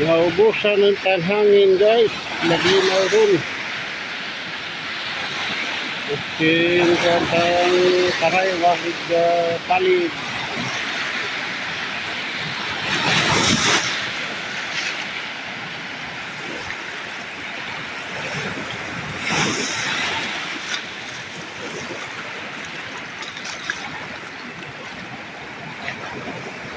naubusan ng tanhangin guys naglinaw dun Mungkin kantang taray wahid uh, palid Thank you.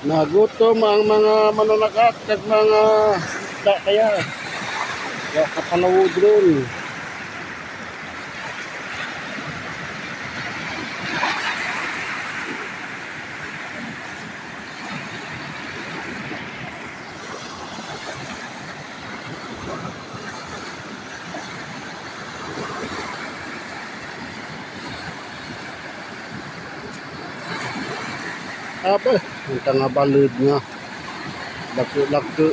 Nagutom ang mga mananagat at mga isda kaya. Kaya kapalawod ron. Apa? Ang tanga balod nga. Lako-lako.